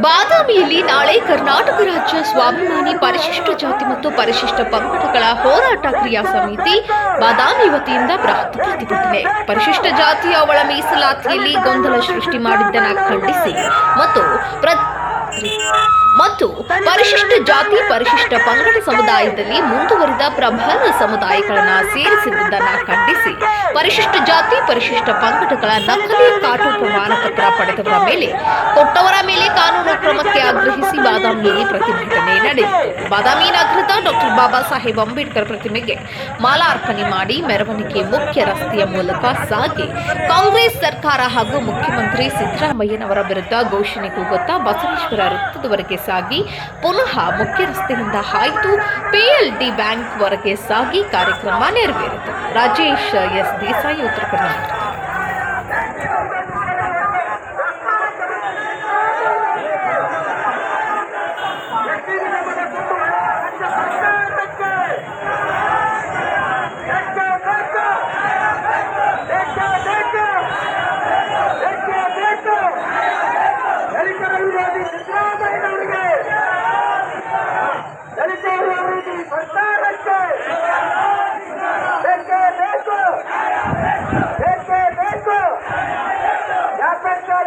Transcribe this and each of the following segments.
ಬಾದಾಮಿಯಲ್ಲಿ ನಾಳೆ ಕರ್ನಾಟಕ ರಾಜ್ಯ ಸ್ವಾಭಿಮಾನಿ ಪರಿಶಿಷ್ಟ ಜಾತಿ ಮತ್ತು ಪರಿಶಿಷ್ಟ ಪಂಗಡಗಳ ಹೋರಾಟ ಕ್ರಿಯಾ ಸಮಿತಿ ಬಾದಾಮಿ ವತಿಯಿಂದ ಬೃಹತ್ ಪ್ರತಿಭಟನೆ. ಪರಿಶಿಷ್ಟ ಜಾತಿಯ ಒಳ ಮೀಸಲಾತಿಯಲ್ಲಿ ಗೊಂದಲ ಸೃಷ್ಟಿ ಮಾಡಿದ್ದನ್ನು ಖಂಡಿಸಿ ಮತ್ತು ಪ್ರ ಮತ್ತು ಪರಿಶಿಷ್ಟ ಜಾತಿ, ಪರಿಶಿಷ್ಟ ಪಂಗಡ ಸಮುದಾಯದಲ್ಲಿ ಮುಂದುವರಿದ ಪ್ರಬಲ ಸಮುದಾಯಗಳನ್ನ ಸೇರಿಸಿದ್ದನ್ನ ಖಂಡಿಸಿ, ಪರಿಶಿಷ್ಟ ಜಾತಿ, ಪರಿಶಿಷ್ಟ ಪಂಗಡಗಳ ನಕಲಿ ಕಾಟು ಪ್ರಮಾಣ ಪತ್ರ ಪಡೆದವರ ಮೇಲೆ, ಕೊಟ್ಟವರ ಮೇಲೆ ಕಾನೂನು ಆಗ್ರಹಿಸಿ ಬಾದಾಮಿಯಲ್ಲಿ ಪ್ರತಿಭಟನೆ ನಡೆಯಿತು. ಬಾದಾಮಿ ನಗರದ ಡಾಕ್ಟರ್ ಬಾಬಾ ಸಾಹೇಬ್ ಅಂಬೇಡ್ಕರ್ ಪ್ರತಿಮೆಗೆ ಮಾಲಾರ್ಪಣೆ ಮಾಡಿ ಮೆರವಣಿಗೆ ಮುಖ್ಯ ರಸ್ತೆಯ ಮೂಲಕ ಸಾಗಿ. ಕಾಂಗ್ರೆಸ್ ಸರ್ಕಾರ ಹಾಗೂ ಮುಖ್ಯಮಂತ್ರಿ ಸಿದ್ದರಾಮಯ್ಯನವರ ವಿರುದ್ಧ ಘೋಷಣೆ ಕೂಗುತ್ತಾ ಬಸವೇಶ್ವರ ವೃತ್ತದವರೆಗೆ ಸಾಗಿ. ಪುನಃ ಮುಖ್ಯ ರಸ್ತೆಯಿಂದ ಹಾಯ್ದು ಪಿಎಲ್ಡಿ ಬ್ಯಾಂಕ್ ವರೆಗೆ ಸಾಗಿ ಕಾರ್ಯಕ್ರಮ ನೆರವೇರಿತು. ರಾಜೇಶ್ ಎಸ್ ದೇಸಾಯಿ, ಉತ್ತರ ಕರ್ನಾಟಕ.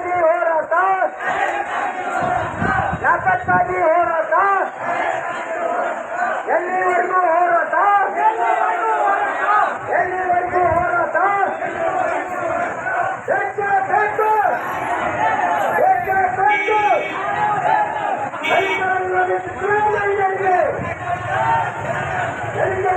ಯಾತಕ್ಕಾಗಿ ಹೋರಾಟ ಯಾತಕ್ಕಾಗಿ ಹೋರಾಟ ಎಲ್ಲಿವರೆಗೂ ಹೋರಾಟ ಎಲ್ಲಿವರೆಗೂ ಹೋರಾಟ ಬೇಕೇ ಬೇಕು ಬೇಕೇ ಬೇಕು ರೈತರ ವಿರೋಧಿ ಸಿದ್ದರಾಮಯ್ಯರಿಗೆ ರೈತರ